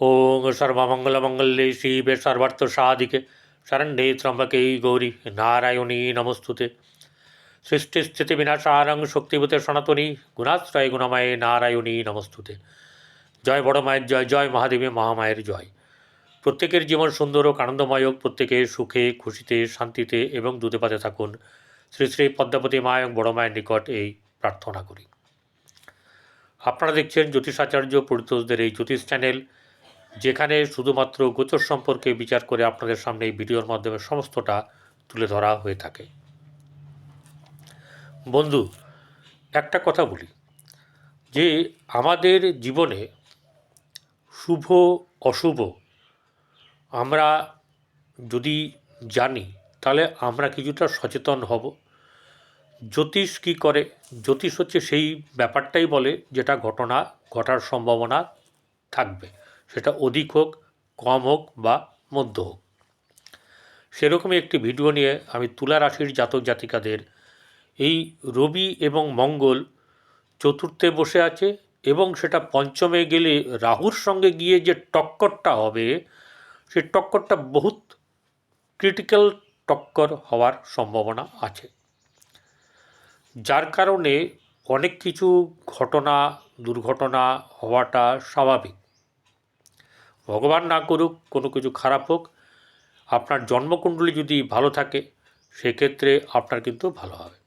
ওং সর্বমঙ্গলমঙ্গলে শিবে সর্বার্থ সাধিকে শরণ্যে ত্রম্বকে গৌরী নারায়ণী নমস্তুতে সৃষ্টিস্থিতি বিনাশারং শক্তিভূতে সনাতনী গুণাশ্রয় গুণময়ে নারায়ণী নমস্তুতে জয় বড় মায়ের জয় জয় মহাদেবী মহামায়ের জয় প্রত্যেকের জীবন সুন্দর ও আনন্দময় হোক প্রত্যেকের সুখে খুশিতে শান্তিতে এবং দুধে পাতে থাকুন শ্রী শ্রী পদ্মাবতী মা এবং বড় মায়ের নিকট এই প্রার্থনা করি আপনারা দেখছেন জ্যোতিষাচার্য পরিতোষদের এই জ্যোতিষ চ্যানেল যেখানে শুধুমাত্র গোচর সম্পর্কে বিচার করে আপনাদের সামনে এই ভিডিওর মাধ্যমে সমস্তটা তুলে ধরা হয়ে থাকে। বন্ধু, একটা কথা বলি, যে আমাদের জীবনে শুভ, অশুভ, আমরা যদি জানি, তাহলে আমরা কিছুটা সচেতন হব। জ্যোতিষ কী করে? জ্যোতিষ হচ্ছে সেই ব্যাপারটাই বলে যেটা ঘটনা, ঘটার সম্ভাবনা থাকবে। সেটা অধিক হোক, কম হোক বা মধ্য হোক। সেরকমই একটি ভিডিও নিয়ে আমি তুলা রাশির জাতক জাতিকাদের এই রবি এবং মঙ্গল চতুর্থে বসে আছে এবং সেটা পঞ্চমে গেলে রাহুর সঙ্গে গিয়ে যে টক্করটা হবে সেই টক্করটা বহুত ক্রিটিক্যাল টক্কর হওয়ার সম্ভাবনা আছে। যার কারণে অনেক কিছু ঘটনা, দুর্ঘটনা হওয়াটা স্বাভাবিক। ভগবান না করুক, কোনো কিছু খারাপ হোক, আপনার জন্মকুণ্ডলী যদি ভালো থাকে, সেক্ষেত্রে আপনার কিন্তু ভালো হবে।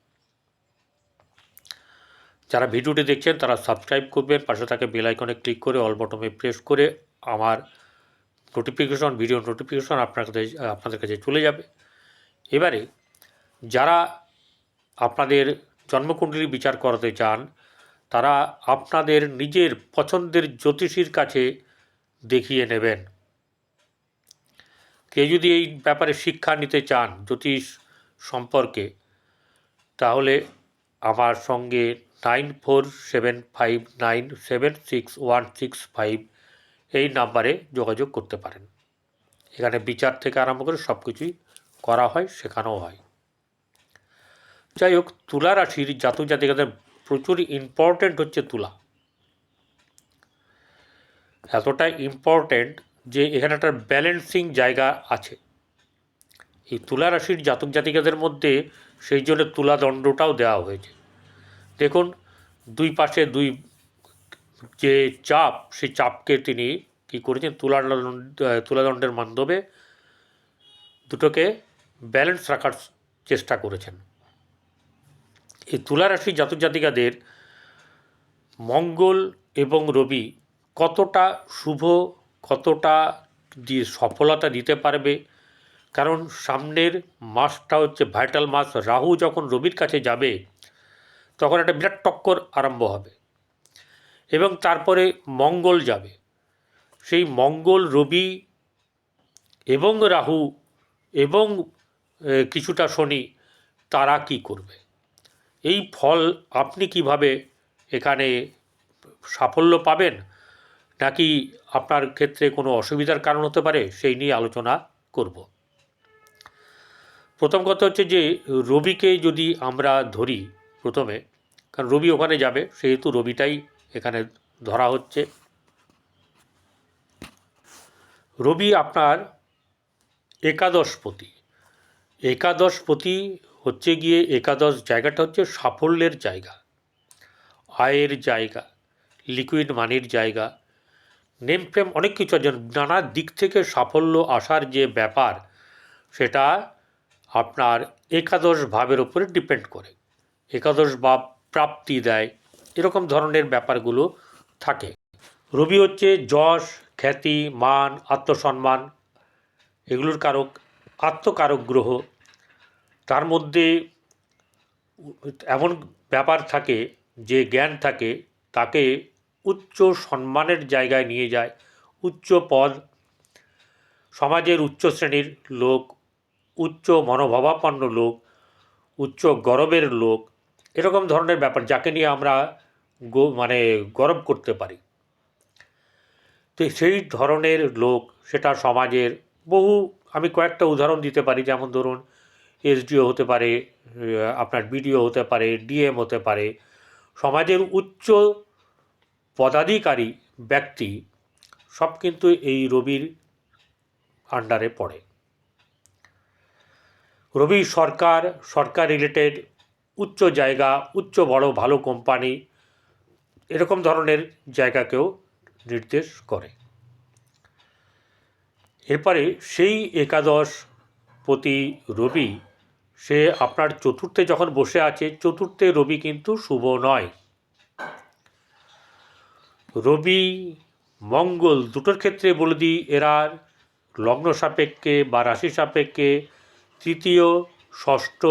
যারা ভিডিওটি দেখছেন, তারা সাবস্ক্রাইব করবেন, পাশে থাকে বেল আইকনে ক্লিক করে, অল বটমে প্রেস করে আমার নোটিফিকেশন, ভিডিও নোটিফিকেশন আপনার কাছে, আপনাদের কাছে চলে যাবে। এবারে, যারা আপনাদের জন্মকুণ্ডলী বিচার করাতে চান, তারা আপনাদের নিজের পছন্দের জ্যোতিষীর কাছে দেখিয়ে নেবেন। কেউ যদি এই ব্যাপারে শিক্ষা নিতে চান জ্যোতিষ সম্পর্কে, তাহলে আমার সঙ্গে nine four seven five nine seven six one six five এই নাম্বারে যোগাযোগ করতে পারেন। এখানে বিচার থেকে আরম্ভ করে সব কিছুই করা হয় শেখানো হয়। যাই হোক, তুলা রাশির জাতক জাতিকাদের প্রচুর ইম্পর্ট্যান্ট হচ্ছে তুলা। এতটাই ইম্পর্ট্যান্ট যে এখানে একটা ব্যালেন্সিং জায়গা আছে। এই তুলা রাশির জাতক জাতিকাদের মধ্যে সেই জন্য তুলা দণ্ডটাও দেওয়া হয়েছে। দেখুন, দুই পাশে দুই যে চাপ, সেই চাপকে তিনি কি করেছেন? তুলা তুলাদণ্ডের মাধ্যমে দুটোকে ব্যালেন্স রাখার চেষ্টা করেছেন। এই তুলা রাশি জাতক জাতিকাদের মঙ্গল এবং রবি কতটা শুভ, কতটা দিয়ে সফলতা দিতে পারবে? কারণ সামনের মাসটা হচ্ছে ভাইটাল মাস। রাহু যখন রবির কাছে যাবে, তখন একটা বিরাট টক্কর আরম্ভ হবে। এবং তারপরে মঙ্গল যাবে। সেই মঙ্গল, রবি এবং রাহু এবং কিছুটা শনি, তারা কি করবে? এই ফল আপনি কীভাবে এখানে সাফল্য পাবেন? নাকি আপনার ক্ষেত্রে কোনো অসুবিধার কারণ হতে পারে? সেই নিয়ে আলোচনা করব। প্রথম কথা হচ্ছে যে, রবিকে যদি আমরা ধরি প্রথমে, কারণ রবি ওখানে যাবে, সেহেতু রবিটাই এখানে ধরা হচ্ছে। রবি আপনার একাদশপতি। একাদশপতি হচ্ছে গিয়ে, একাদশ জায়গাটা হচ্ছে সাফল্যের জায়গা, আয়ের জায়গা লিকুইড মানির জায়গা নেম ফ্রেম অনেক কিছু আছে। নানা দিক থেকে সাফল্য আসার যে ব্যাপার, সেটা আপনার একাদশ ভাবের উপরে ডিপেন্ড করে। একাদশ ভাব প্রাপ্তি দেয়, এরকম ধরনের ব্যাপারগুলো থাকে। রবি হচ্ছে যশ, খ্যাতি, মান, আত্মসম্মান, এগুলোর কারক, আত্মকারক গ্রহ। তার মধ্যে এমন ব্যাপার থাকে, যে জ্ঞান থাকে, তাকে উচ্চ সম্মানের জায়গায় নিয়ে যায়। উচ্চ পদ, সমাজের উচ্চ শ্রেণির লোক, উচ্চ মনোভাবাপন্ন লোক, উচ্চ গরবের লোক, এরকম ধরনের ব্যাপার যাকে নিয়ে আমরা গো মানে গরব করতে পারি। তো সেই ধরনের লোক সেটা সমাজের বহু, আমি কয়েকটা উদাহরণ দিতে পারি। যেমন ধরুন, এসডিও হতে পারে আপনার বিডিও হতে পারে, ডিএম হতে পারে। সমাজের উচ্চ পদাধিকারী ব্যক্তি সব কিন্তু এই রবির আন্ডারে পড়ে। রবি সরকার সরকার রিলেটেড উচ্চ জায়গা, উচ্চ বড়, ভালো কোম্পানি এরকম ধরনের জায়গাকেও নির্দেশ করে। এরপরে সেই একাদশ প্রতি রবি, সে আপনার চতুর্থে যখন বসে আছে, চতুর্থে রবি কিন্তু শুভ নয়। রবি, মঙ্গল দুটোর ক্ষেত্রে বলে দিই এরা লগ্ন সাপেক্ষে বা রাশি সাপেক্ষে তৃতীয়, ষষ্ঠ,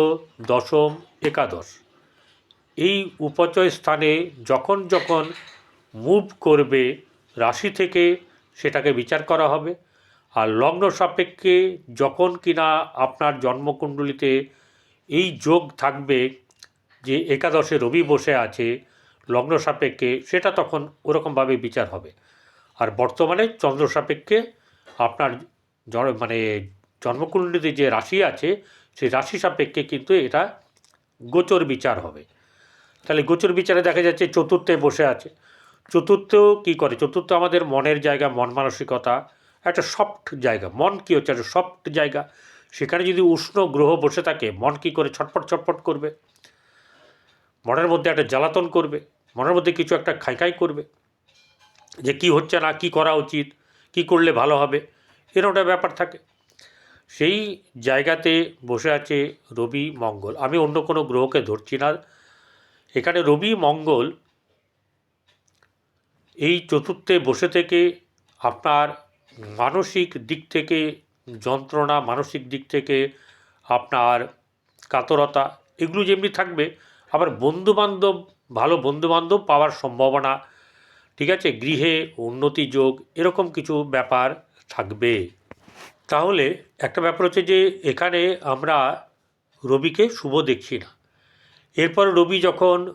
দশম, একাদশ। এই উপচয় স্থানে যখন যখন মুভ করবে রাশি থেকে সেটাকে বিচার করা হবে। আর লগ্ন সাপেক্ষে যখন কিনা আপনার জন্মকুণ্ডলিতে এই যোগ থাকবে যে একাদশে রবি বসে আছে লগ্ন সাপেক্ষে সেটা তখন ওরকমভাবে বিচার হবে। আর বর্তমানে চন্দ্র সাপেক্ষে আপনার মানে জন্মকুণ্ডলিতে যে রাশি আছে, সেই রাশি সাপেক্ষে কিন্তু এটা গোচর বিচার হবে। তাহলে গোচর বিচারে দেখা যাচ্ছে চতুর্থে বসে আছে। চতুর্থেও কী করে? চতুর্থ আমাদের মনের জায়গা, মন মানসিকতা, একটা সফট জায়গা। মন কী হচ্ছে? একটা সফট জায়গা। সেখানে যদি উষ্ণ গ্রহ বসে থাকে, মন কী করে ছটপট ছটফট করবে? মনের মধ্যে একটা জ্বালাতন করবে, মনের মধ্যে কিছু একটা খাইখাই করবে, যে কি হচ্ছে না, কি করা উচিত, কি করলে ভালো হবে এরকম একটা ব্যাপার থাকে। সেই জায়গাতে বসে আছে রবি মঙ্গল। আমি অন্য কোনো গ্রহকে ধরছি না। এখানে রবি মঙ্গল এই চতুর্থে বসে থেকে আপনার মানসিক দিক থেকে যন্ত্রণা, মানসিক দিক থেকে আপনার কাতরতা, এগুলো যেমনি থাকবে আবার বন্ধুবান্ধব, ভালো বন্ধুবান্ধব পাওয়ার সম্ভাবনা, ঠিক আছে? গৃহে উন্নতি যোগ, এরকম কিছু ব্যাপার থাকবে। তাহলে একটা ব্যাপার হচ্ছে যে, এখানে আমরা রবিকে শুভ দেখছি না। এরপর রবি যখন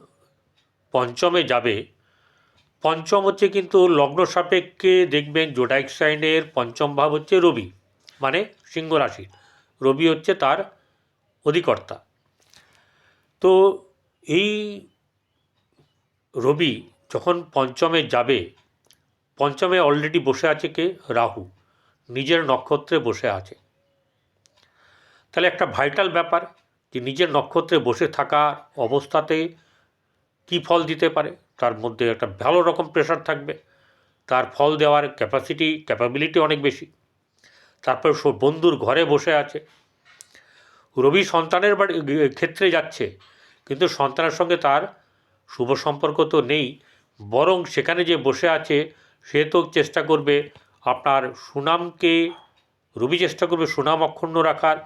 পঞ্চমে যাবে, পঞ্চম হচ্ছে কিন্তু লগ্ন সাপেক্ষে দেখবেন জোডাইক সাইনের পঞ্চম ভাব হচ্ছে রবি মানে সিংহ রাশি। রবি হচ্ছে তার অধিকর্তা। তো এই রবি যখন পঞ্চমে যাবে, পঞ্চমে অলরেডি বসে আছে কে? রাহু। নিজের নক্ষত্রে বসে আছে। তাহলে একটা ভাইটাল ব্যাপার যে নিজের নক্ষত্রে বসে থাকা অবস্থাতে কী ফল দিতে পারে? তার মধ্যে একটা ভালো রকম প্রেশার থাকবে। তার ফল দেওয়ার ক্যাপাসিটি ক্যাপাবিলিটি অনেক বেশি। তারপর বন্ধুর ঘরে বসে আছে। রবি সন্তানের বাড়ি ক্ষেত্রে যাচ্ছে। কিন্তু সন্তানের সঙ্গে তার শুভ সম্পর্ক তো নেই, বরং সেখানে যে বসে আছে, সে তো চেষ্টা করবে আপনার সুনামকে, রবি চেষ্টা করবে সুনাম অক্ষুণ্ণ রাখার,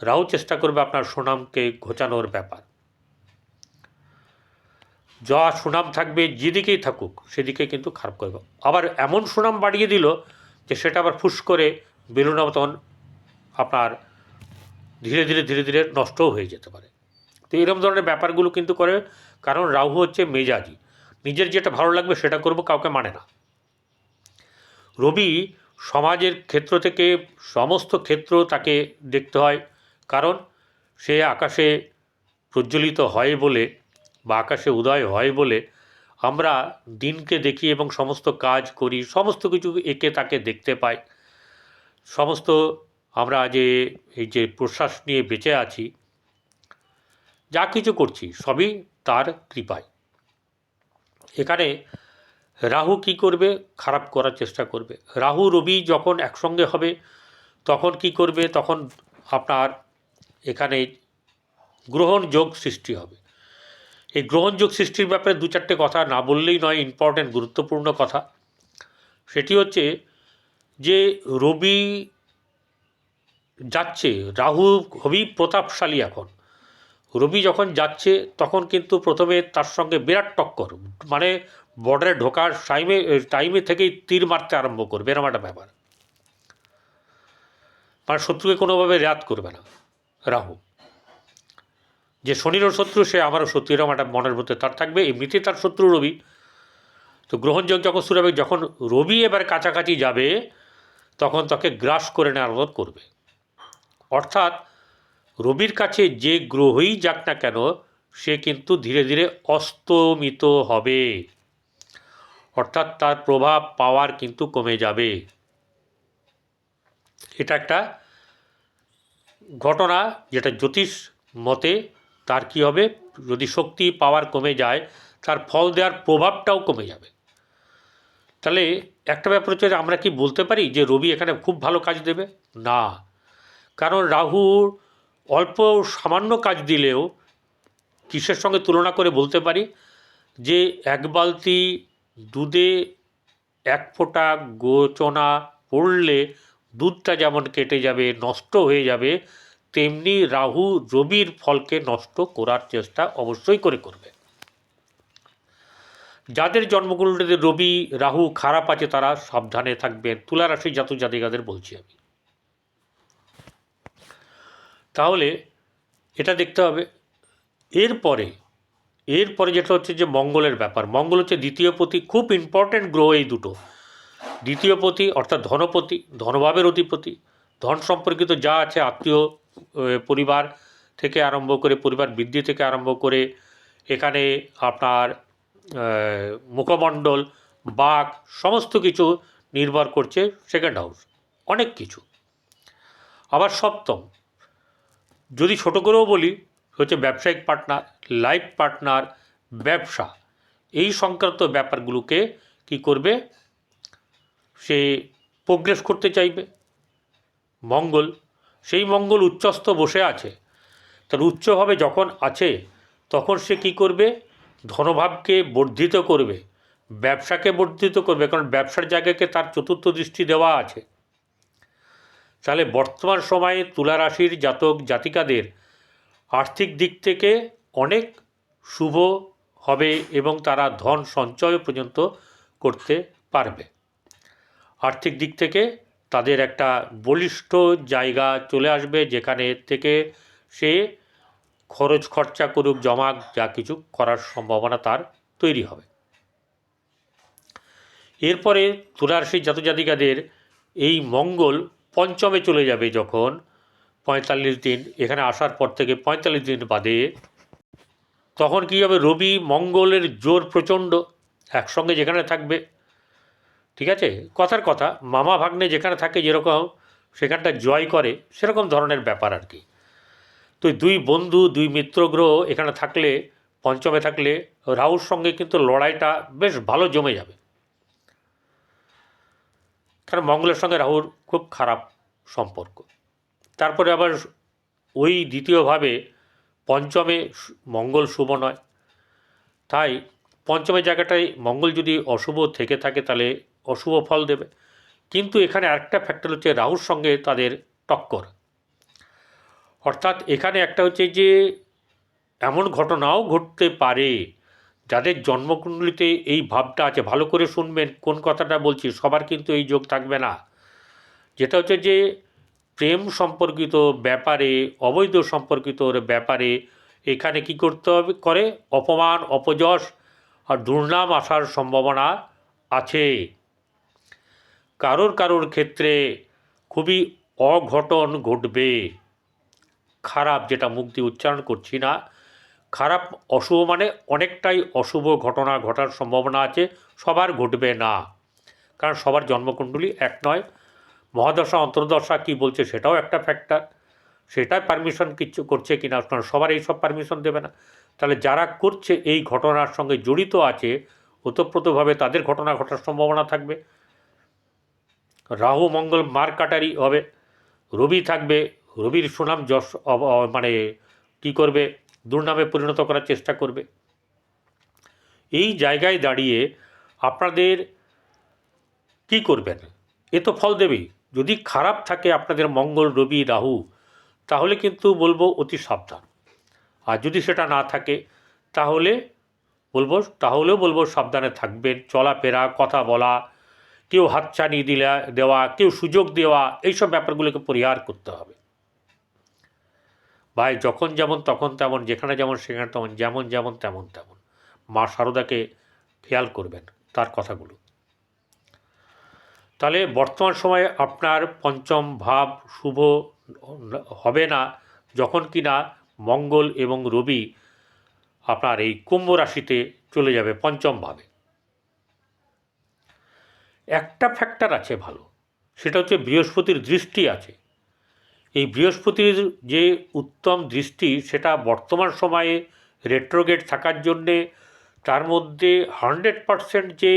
রাহু চেষ্টা করবে আপনার সুনামকে ঘোচানোর ব্যাপার। যা সুনাম থাকবে যেদিকেই থাকুক, সেদিকে কিন্তু খারাপ করবে। আবার এমন সুনাম বাড়িয়ে দিল যে সেটা আবার ফুস করে বেলুনের মতন আপনার ধীরে ধীরে ধীরে ধীরে নষ্টও হয়ে যেতে পারে। তো এরকম ধরনের ব্যাপারগুলো কিন্তু করে, কারণ রাহু হচ্ছে মেজাজি। নিজের যেটা ভালো লাগবে সেটা করব, কাউকে মানে না। রবি সমাজের ক্ষেত্র থেকে সমস্ত ক্ষেত্র তাকে দেখতে হয়, কারণ সে আকাশে প্রজ্বলিত হয় বলে বা আকাশে উদয় হয় বলে আমরা দিনকে দেখি এবং সমস্ত কাজ করি, সমস্ত কিছু একে তাকে দেখতে পাই। সমস্ত আমরা যে এই যে প্রশ্বাস নিয়ে বেঁচে আছি যা কিছু করছি, সবই তার কৃপায়। এখানে রাহু কি করবে, খারাপ করার চেষ্টা করবে। রাহু রবি যখন একসঙ্গে হবে, তখন কি করবে, তখন আপনার এখানে গ্রহণ যোগ সৃষ্টি হবে। এই গ্রহণযোগ সৃষ্টির ব্যাপারে দু চারটে কথা না বললেই নয় ইম্পর্ট্যান্ট গুরুত্বপূর্ণ কথা। সেটি হচ্ছে যে রবি যাচ্ছে, রাহু খুবই প্রতাপশালী এখন। রবি যখন যাচ্ছে, তখন কিন্তু প্রথমে তার সঙ্গে বিরাট টক্কর মানে বর্ডারে ঢোকার টাইমে টাইমে থেকেই তীর মারতে আরম্ভ করবে এরকম একটা ব্যাপার। মানে শত্রুকে কোনোভাবে রেয়াত করবে না, রাহু। যে শনিরও শত্রু, সে আমারও শত্রু এরকম একটা মনের মধ্যে তার থাকবে, এমনিতেই তার শত্রু রবি। তো গ্রহণযোগ যখন শুরু হবে, যখন রবি এবার কাছাকাছি যাবে, তখন তাকে গ্রাস করে নেওয়ার মতন করবে। অর্থাৎ রবির কাছে যে গ্রহই যাক না কেন, সে কিন্তু ধীরে ধীরে অস্তমিত হবে। অর্থাৎ তার প্রভাব, পাওয়ার কিন্তু কমে যাবে। এটা একটা ঘটনা যেটা জ্যোতিষ মতে তার কি হবে? যদি শক্তি, পাওয়ার কমে যায়, তার ফল দেওয়ার প্রভাবটাও কমে যাবে। তাহলে একটা ব্যাপার হচ্ছে আমরা কি বলতে পারি যে রবি এখানে খুব ভালো কাজ দেবে? না। কারণ রাহু অল্প সামান্য কাজ দিলেও কিসের সঙ্গে তুলনা করে বলতে পারি যে এক বালতি দুধে এক ফোঁটা গোচনা পড়লে দুধটা যেমন কেটে যাবে, নষ্ট হয়ে যাবে, তেমনি রাহু রবির ফলকে নষ্ট করার চেষ্টা অবশ্যই করে করবে। যাদের জন্মকুণ্ডলীতে রবি, রাহু খারাপ আছে তারা সাবধানে থাকবেন। তুলা রাশি জাতক জাতিকাদের বলছি আমি। তাহলে এটা দেখতে হবে। এরপরে এরপরে যেটা হচ্ছে যে মঙ্গলের ব্যাপার। মঙ্গল হচ্ছে দ্বিতীয় পতি, খুব ইম্পর্ট্যান্ট গ্রহ এই দুটো। দ্বিতীয় পতি অর্থাৎ ধনপতি, ধনভাবের অধিপতি। ধন সম্পর্কিত যা আছে আত্মীয় পরিবার থেকে আরম্ভ করে, পরিবার বৃদ্ধি থেকে আরম্ভ করে, এখানে আপনার মুখমণ্ডল, বাঘ, সমস্ত কিছু নির্ভর করছে সেকেন্ড হাউস অনেক কিছু। আবার সপ্তম যদি ছোট করেও বলি, হচ্ছে ব্যবসায়িক পার্টনার লাইফ পার্টনার ব্যবসা, এই সংক্রান্ত ব্যাপারগুলোকে কি করবে? সে প্রোগ্রেস করতে চাইবে। মঙ্গল, সেই মঙ্গল উচ্চস্থ বসে আছে। তার উচ্চভাবে যখন আছে, তখন সে কি করবে? ধনভাবকে বর্ধিত করবে। ব্যবসাকে বর্ধিত করবে। কারণ ব্যবসার জায়গাকে তার চতুর্থ দৃষ্টি দেওয়া আছে। তাহলে বর্তমান সময়ে তুলা রাশির জাতক জাতিকাদের আর্থিক দিক থেকে অনেক শুভ হবে এবং তারা ধন সঞ্চয় পর্যন্ত করতে পারবে। আর্থিক দিক থেকে তাদের একটা বলিষ্ঠ জায়গা চলে আসবে, যেখানে থেকে সে খরচ খরচা করুক, জমা যা কিছু করার সম্ভাবনা তার তৈরি হবে। এরপরে তুলারাশির জাতজাতিকাদের এই মঙ্গল পঞ্চমে চলে যাবে যখন পঁয়তাল্লিশ দিন, এখানে আসার পর থেকে পঁয়তাল্লিশ দিন বাদে তখন কী হবে? রবি মঙ্গলের জোর প্রচণ্ড, একসঙ্গে যেখানে থাকবে। ঠিক আছে? কথার কথা, মামা ভাগ্নে যেখানে থাকে যেরকম, সেখানটা জয় করে, সেরকম ধরনের ব্যাপার আর কি। তো দুই বন্ধু, দুই মিত্র গ্রহ এখানে থাকলে, পঞ্চমে থাকলে রাহুর সঙ্গে কিন্তু লড়াইটা বেশ ভালো জমে যাবে। কারণ মঙ্গলের সঙ্গে রাহুর খুব খারাপ সম্পর্ক। তারপরে আবার ওই দ্বিতীয়ভাবে পঞ্চমে মঙ্গল শুভ নয়। তাই পঞ্চমের জায়গাটায় মঙ্গল যদি অশুভ থেকে থাকে তাহলে অশুভ ফল দেবে। কিন্তু এখানে আরেকটা ফ্যাক্টর হচ্ছে রাহুর সঙ্গে তাদের টক্কর। অর্থাৎ এখানে একটা হচ্ছে যে, এমন ঘটনাও ঘটতে পারে যাদের জন্মকুণ্ডলিতে এই ভাবটা আছে, ভালো করে শুনবেন, কোন কথাটা বলছি, সবার কিন্তু এই যোগ থাকবে না। যেটা হচ্ছে যে, প্রেম সম্পর্কিত ব্যাপারে, অবৈধ সম্পর্কিত ব্যাপারে এখানে কি করতে হবে, করে? অপমান, অপযশ আর দুর্নাম আসার সম্ভাবনা আছে। কারোর কারোর ক্ষেত্রে খুবই অঘটন ঘটবে। খারাপ যেটা দিয়ে উচ্চারণ করছি না খারাপ অশুভ মানে অনেকটাই অশুভ ঘটনা ঘটার সম্ভাবনা আছে, সবার ঘটবে না। কারণ সবার জন্মকুণ্ডলী এক নয়। মহাদশা, অন্তর্দশা কি বলছে সেটাও একটা ফ্যাক্টর সেটাই পারমিশন কিছু করছে কি না সবার এই সব পারমিশন দেবে না। তাহলে যারা করছে এই ঘটনার সঙ্গে জড়িত আছে, ওতপ্রোতভাবে তাদের ঘটনা ঘটার সম্ভাবনা থাকবে। রাহু, মঙ্গল মার কাটারি হবে। রবি থাকবে। রবির সুনাম যশ মানে কি করবে? দুর্নামে পরিণত করার চেষ্টা করবে। এই জায়গায় দাঁড়িয়ে আপনাদের কি করবেন? এ তো ফল দেবেই। যদি খারাপ থাকে আপনাদের মঙ্গল, রবি, রাহু, তাহলে কিন্তু বলব অতি সাবধান। আর যদি সেটা না থাকে, তাহলে বলব, তাহলেও বলব সাবধানে থাকবেন। চলাফেরা, কথা বলা, কেউ হাতছানি দিলা, দেওয়া, কেউ সুযোগ দেওয়া, এইসব ব্যাপারগুলোকে পরিহার করতে হবে। ভাই, যখন যেমন, তখন তেমন, যেখানে যেমন, সেখানে তেমন, যেমন যেমন, তেমন তেমন। মা শারদাকে খেয়াল করবেন তার কথাগুলো। তাহলে বর্তমান সময়ে আপনার পঞ্চম ভাব শুভ হবে না যখন কিনা মঙ্গল এবং রবি আপনার এই কুম্ভ রাশিতে চলে যাবে পঞ্চম ভাবে। একটা ফ্যাক্টর আছে ভালো, সেটা হচ্ছে বৃহস্পতির দৃষ্টি আছে। এই বৃহস্পতির যে উত্তম দৃষ্টি, সেটা বর্তমান সময়ে রেট্রোগেট থাকার জন্যে, তার মধ্যে হান্ড্রেড পারসেন্ট যে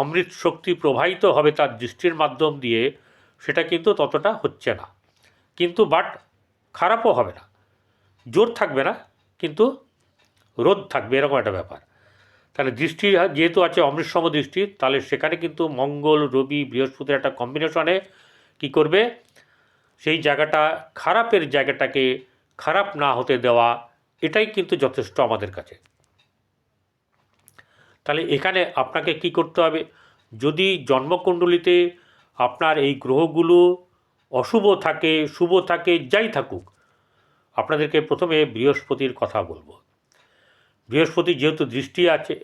অমৃত শক্তি প্রবাহিত হবে তার দৃষ্টির মাধ্যম দিয়ে, সেটা কিন্তু ততটা হচ্ছে না। কিন্তু বাট খারাপও হবে না। জোর থাকবে না, কিন্তু রোদ থাকবে, এরকম একটা ব্যাপার। তাহলে দৃষ্টি যেহেতু আছে অমৃতসম দৃষ্টি, তাহলে সেখানে কিন্তু মঙ্গল, রবি, বৃহস্পতির একটা কম্বিনেশনে কি করবে? সেই জায়গাটা খারাপের জায়গাটাকে খারাপ না হতে দেওয়া, এটাই কিন্তু যথেষ্ট আমাদের কাছে। তাহলে এখানে আপনাকে কি করতে হবে? যদি জন্মকুণ্ডলিতে আপনার এই গ্রহগুলো অশুভ থাকে, শুভ থাকে, যাই থাকুক, আপনাদেরকে প্রথমে বৃহস্পতির কথা বলব। বৃহস্পতি যেহেতু দৃষ্টি আছে,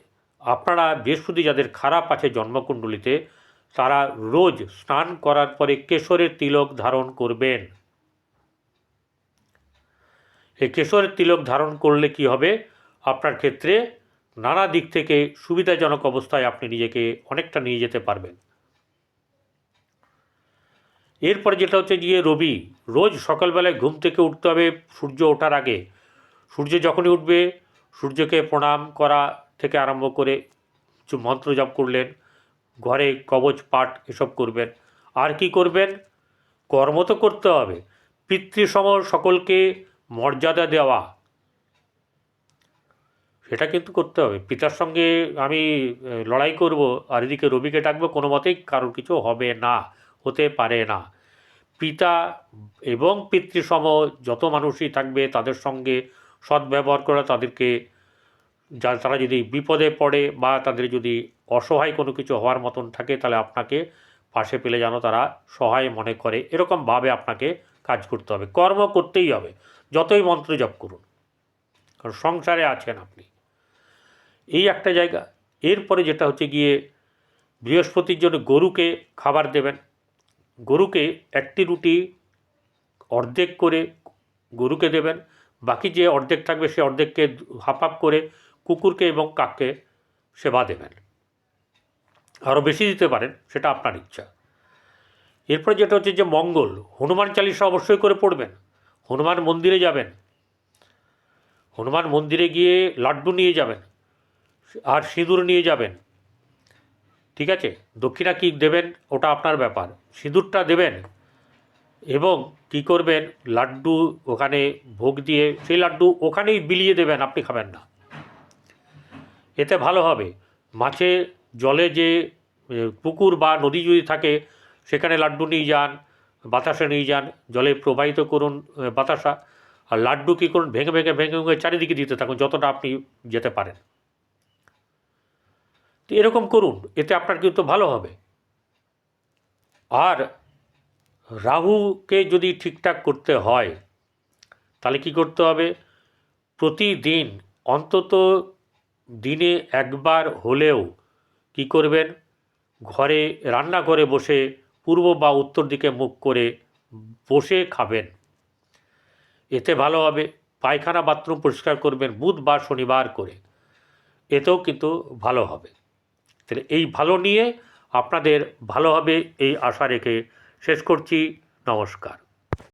আপনারা বৃহস্পতি যাদের খারাপ আছে জন্মকুণ্ডলিতে তারা রোজ স্নান করার পরে কেশরের তিলক ধারণ করবেন। এই কেশরের তিলক ধারণ করলে কি হবে? আপনার ক্ষেত্রে নানা দিক থেকে সুবিধাজনক অবস্থায় আপনি নিজেকে অনেকটা নিয়ে যেতে পারবেন। এরপরে যেটা হচ্ছে গিয়ে রবি, রোজ সকালবেলায় ঘুম থেকে উঠতে হবে সূর্য ওঠার আগে। সূর্য যখনই উঠবে, সূর্যকে প্রণাম করা থেকে আরম্ভ করে কিছু মন্ত্র জপ করলেন। ঘরে কবচ, পাঠ এসব করবেন। আর কি করবেন? কর্ম তো করতে হবে। পিতৃসম সকলকে মর্যাদা দেওয়া। সেটা কিন্তু করতে হবে। পিতার সঙ্গে আমি লড়াই করব, আর এদিকে রবিকে ডাকবো, কোনো মতেই কারোর কিছু হবে না, হতে পারে না। পিতা এবং পিতৃসম, যত মানুষই থাকবে, তাদের সঙ্গে সদ্ব্যবহার করা, তাদেরকে যা তারা যদি বিপদে পড়ে বা তাদের যদি অসহায় কোনো কিছু হওয়ার মতন থাকে, তাহলে আপনাকে পাশে পেলে যেন তারা সহায় মনে করে। এরকমভাবে আপনাকে কাজ করতে হবে, কর্ম করতেই হবে। যতই মন্ত্র জপ করুন, কারণ সংসারে আছেন আপনি। এই একটা জায়গা। এরপরে যেটা হচ্ছে গিয়ে, বৃহস্পতির জন্য গরুকে খাবার দেবেন। গরুকে একটি রুটি অর্ধেক করে গরুকে দেবেন। বাকি যে অর্ধেক থাকবে, সে অর্ধেককে হাফ হাফ করে কুকুরকে এবং কাককে সেবা দেবেন। আরও বেশি দিতে পারেন, সেটা আপনার ইচ্ছা। এরপরে যেটা হচ্ছে যে মঙ্গল, হনুমান চালিসা অবশ্যই করে পড়বেন। হনুমান মন্দিরে যাবেন। হনুমান মন্দিরে গিয়ে লাড্ডু নিয়ে যাবেন আর সিঁদুর নিয়ে যাবেন। ঠিক আছে? দক্ষিণা কি দেবেন ওটা আপনার ব্যাপার। সিঁদুরটা দেবেন এবং কি করবেন? লাড্ডু ওখানে ভোগ দিয়ে, সেই লাড্ডু ওখানেই বিলিয়ে দেবেন, আপনি খাবেন না। এতে ভালো হবে। মাছে জলে যে পুকুর বা নদী যদি থাকে, সেখানে লাড্ডু নিয়ে যান, বাতাসা নিয়ে যান, জলে প্রবাহিত করুন বাতাসা। আর লাড্ডু কী করুন, ভেঙে ভেঙে ভেঙে ভেঙে চারিদিকে দিতে থাকুন, যতটা আপনি যেতে পারেন। তো এরকম করুন, এতে আপনার কিন্তু ভালো হবে। আর রাহুকে যদি ঠিকঠাক করতে হয়, তাহলে কি করতে হবে? প্রতিদিন অন্তত দিনে একবার হলেও কি করবেন? ঘরে, রান্নাঘরে বসে পূর্ব বা উত্তর দিকে মুখ করে বসে খাবেন। এতে ভালো হবে। পায়খানা বাথরুম পরিষ্কার করবেন বুধ বা শনিবার করে। এতেও কিন্তু ভালো হবে। তাহলে এই ভালো নিয়ে আপনাদের ভালো হবে এই আশা রেখে শেষ করছি। নমস্কার।